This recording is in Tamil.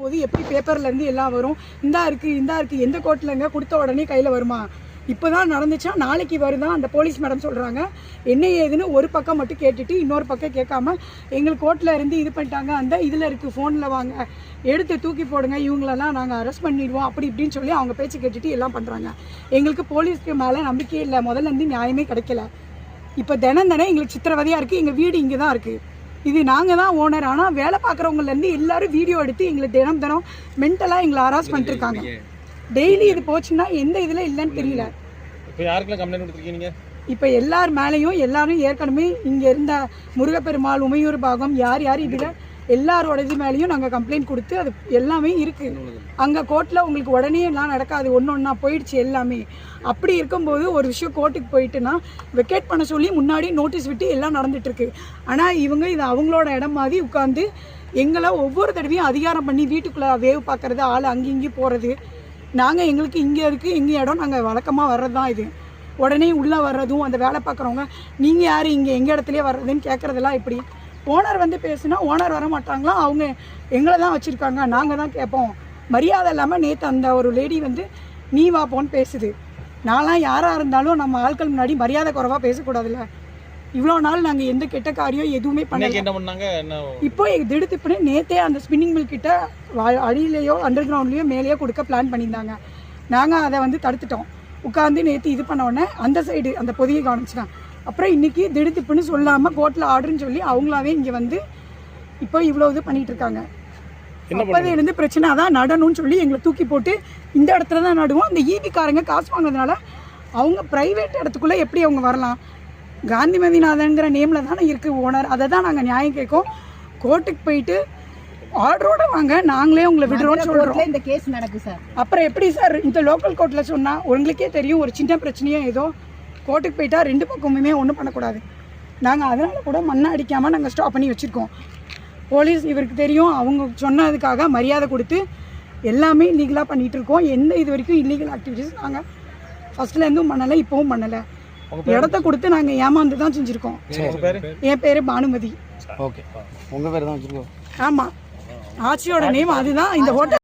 போது எப்படி பேப்பர்லேருந்து எல்லாம் வரும்? இந்தா இருக்குது இந்தா இருக்குது எந்த கோர்ட்டில்ங்க கொடுத்த உடனே கையில் வருமா? இப்போ தான் நடந்துச்சா? நாளைக்கு வருதான் அந்த போலீஸ் மேடம் சொல்கிறாங்க என்ன ஏதுன்னு ஒரு பக்கம் மட்டும் கேட்டுட்டு இன்னொரு பக்கம் கேட்காம எங்களுக்கு கோர்ட்டில் இருந்து இது பண்ணிட்டாங்க அந்த இதில் இருக்குது ஃபோனில் வாங்க. எடுத்து தூக்கி போடுங்க இவங்களெல்லாம் நாங்கள் அரெஸ்ட் பண்ணிடுவோம் அப்படி இப்படின்னு சொல்லி அவங்க பேச்சு கேட்டுட்டு எல்லாம் பண்ணுறாங்க எங்களுக்கு போலீஸ்க்கு மேலே நம்பிக்கை இல்லை. முதல்ல இருந்து நியாயமே கிடைக்கல. இப்போ தினம் தினம் எங்களுக்கு சித்திரவதையாக இருக்குது எங்கள் வீடு இங்கே தான் இருக்குது இது நாங்கள் தான் ஓனர் ஆனால் வேலை பார்க்குறவங்கலேருந்து எல்லாரும் வீடியோ எடுத்து எங்களை தினம் தினம் மென்டலாக எங்களை ஹராஸ் பண்ணிட்டுருக்காங்க டெய்லி இது போச்சுன்னா எந்த இதில் இல்லைன்னு தெரியல. இப்போ எல்லார் மேலேயும் எல்லாரும் ஏற்கனவே இங்கே இருந்த முருகப்பெருமாள் உமையூர் பாகம் யார் யார் இதில் எல்லாரோட இது மேலேயும் நாங்கள் கம்ப்ளைண்ட் கொடுத்து அது எல்லாமே இருக்குது அங்கே கோர்ட்டில் உங்களுக்கு உடனே எல்லாம் நடக்காது. ஒன்று ஒன்றா போயிடுச்சு எல்லாமே. அப்படி இருக்கும்போது ஒரு விஷயம் கோர்ட்டுக்கு போயிட்டுன்னா வெக்கேட் பண்ண சொல்லி முன்னாடி நோட்டீஸ் விட்டு எல்லாம் நடந்துகிட்ருக்கு ஆனால் இவங்க இது அவங்களோட இடம் மாதிரி உட்காந்து எங்களை ஒவ்வொரு தடவையும் அதிகாரம் பண்ணி வீட்டுக்குள்ளே வேவ் பார்க்குறது ஆள் அங்கேயும் இங்கேயும் போகிறது நாங்கள் எங்களுக்கு இங்கே இருக்குது இங்கே இடம் நாங்கள் வழக்கமாக வர்றது தான் இது. உடனே உள்ளே வர்றதும் அந்த வேலை பார்க்குறவங்க நீங்கள் யார்? இங்கே எங்கள் இடத்துலையே வர்றதுன்னு கேட்குறதெல்லாம் இப்படி ஓனர் வந்து பேசுனா ஓனர் வர மாட்டாங்களா அவங்க எங்களை தான் வச்சுருக்காங்க நாங்கள் தான் கேட்போம். மரியாதை இல்லாமல் நேற்று அந்த ஒரு லேடி வந்து நீ வா போன்னு பேசுது. நான்லாம் யாராக இருந்தாலும் நம்ம ஆட்கள் முன்னாடி மரியாதை குறைவாக பேசக்கூடாதுல்ல. இவ்வளோ நாள் நாங்கள் எந்த கெட்ட காரியம் எதுவுமே பண்ணல. இன்னைக்கு என்ன பண்ணாங்க? என்ன? இப்போ திடுத்துப்புனே நேத்தே அந்த ஸ்பின்னிங் மில் கிட்ட வ- அடியிலேயோ அண்டர் கிரவுண்ட்லேயோ மேலேயோ கொடுக்க பிளான் பண்ணியிருந்தாங்க. நாங்கள் அதை வந்து தடுத்துட்டோம். உட்காந்து நேற்று இது பண்ண உடனே அந்த சைடு அந்த பொதியை கவனிச்சிட்டான் அப்புறம் இன்னைக்கு திடுத்துப்புன்னு சொல்லாமல் கோர்ட்டில் ஆர்டர்னு சொல்லி அவங்களாவே இங்கே வந்து இப்போ இவ்வளோ இது பண்ணிட்டு இருக்காங்க. என்ன அப்போதே இருந்து பிரச்சனை அதான் நடணும்னு சொல்லி எங்களை தூக்கி போட்டு இந்த இடத்துல தான் நடுவோம். அந்த ஈபி காரங்க காசு வாங்குறதுனால அவங்க ப்ரைவேட் இடத்துக்குள்ளே எப்படி அவங்க வரலாம்? காந்திமதிநாதன்கிற நேமில் தானே இருக்குது ஓனர் அதை தான் நாங்கள் நியாயம் கேட்கோம் கோர்ட்டுக்கு போயிட்டு ஆர்டரோட வாங்க. நாங்களே உங்களை விடுறோம்னு சொல்கிறோம் கோர்ட்ல இந்த கேஸ் நடக்கு சார். அப்புறம் எப்படி சார்? இந்த லோக்கல் கோர்ட்டில் சொன்னால் உங்களுக்கே தெரியும். ஒரு சின்ன பிரச்சனையோ ஏதோ கோர்ட்டுக்கு போயிட்டா ரெண்டு பக்கமுமே ஒன்றும் பண்ணக்கூடாது. நாங்கள் அதனால கூட மண்ணை அடிக்காமல் நாங்கள் ஸ்டாப் பண்ணி வச்சுருக்கோம். போலீஸ் இவருக்கு தெரியும் அவங்க சொன்னதுக்காக மரியாதை கொடுத்து எல்லாமே லீகலாக பண்ணிகிட்டு இருக்கோம். எந்த இது வரைக்கும் இல்லீகல் ஆக்டிவிட்டீஸ் நாங்கள் ஃபஸ்ட்லேருந்தும் பண்ணலை இப்போவும் பண்ணலை. இடத்த கொடுத்து நாங்கள் ஏமாந்து தான் செஞ்சுருக்கோம் என் பேர் பானுமதி. ஓகே. உங்கள் பேர் தான் வச்சுருக்கோம். ஆமாம் ஆட்சியோட நேம் அதுதான். இந்த ஹோட்டல்